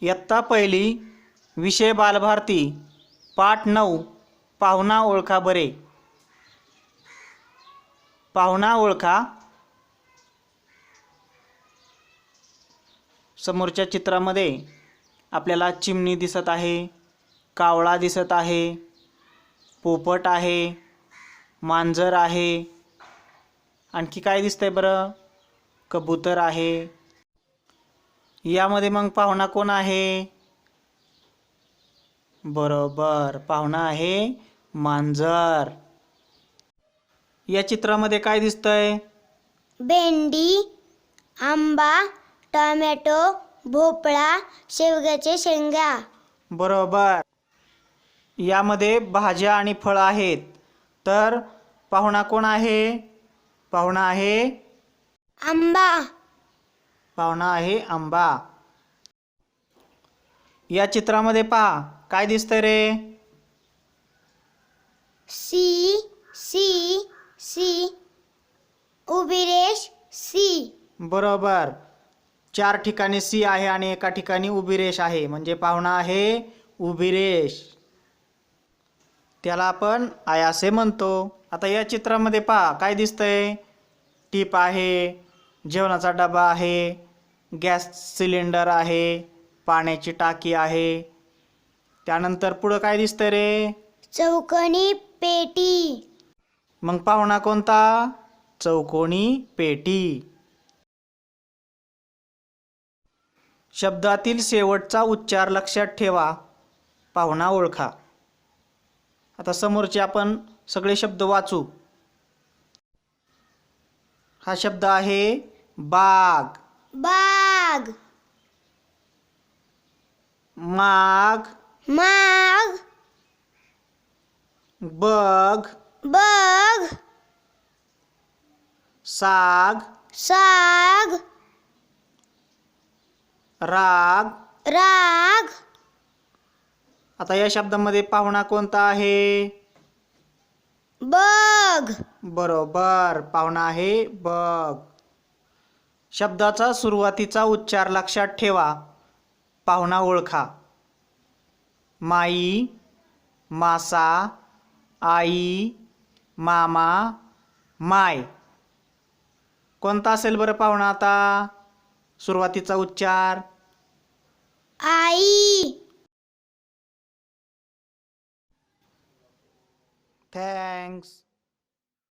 इयत्ता पहिली विषय बालभारती पाठ नऊ पाहुणा ओळखा बरे. पाहुणा ओळखा. समोरच्या चित्रामध्ये आपल्याला चिमणी दिसत आहे कावळा दिसत आहे पोपट आहे मांजर आहे. आणखी काय दिसतंय बरं? कबूतर आहे यामध्ये मग पाहुणा कोण आहे? बरोबर पाहुणा आहे मांजर. या चित्रामध्ये काय दिसतंय? भेंडी आंबा टोमॅटो भोपळा शेवग्याचे शेंगा. बरोबर. यामध्ये भाज्या आणि फळं आहेत. तर पाहुणा कोण आहे? पाहुणा आहे आंबा. पाहुणा आहे आंबा. या चित्रामध्ये पहा काय दिसतंय रे? C C C. उभी रेष सी. बरोबर. चार ठिकाणी सी आहे आणि एका ठिकाणी उभी रेष आहे. म्हणजे पाहुणा आहे उभी रेष त्याला आपण आय असे म्हणतो. आता या चित्रामध्ये पहा काय दिसतंय? टीप आहे जेवणाचा डबा आहे गॅस सिलेंडर आहे पाण्याची टाकी आहे. त्यानंतर पुढं काय दिसतंय रे? चौकोनी पेटी. मग पाहुणा कोणता? चौकोनी पेटी. शब्दातील शेवटचा उच्चार लक्षात ठेवा. पाहुणा ओळखा. आता समोरचे आपण सगळे शब्द वाचू. हा शब्द आहे बाग. बाग. माग. माग. बग बग साग. साग. राग. राग. आता या शब्दामध्ये पाहुणा कोणता आहे? बग बरोबर. पाहुणा आहे बघ. शब्दाचा सुरुवातीचा उच्चार लक्षात ठेवा. पाहुणा ओळखा. माई मासा आई मामा माय. कोणता असेल बरं पाहुणा आता? सुरुवातीचा उच्चार. आई. थँक्स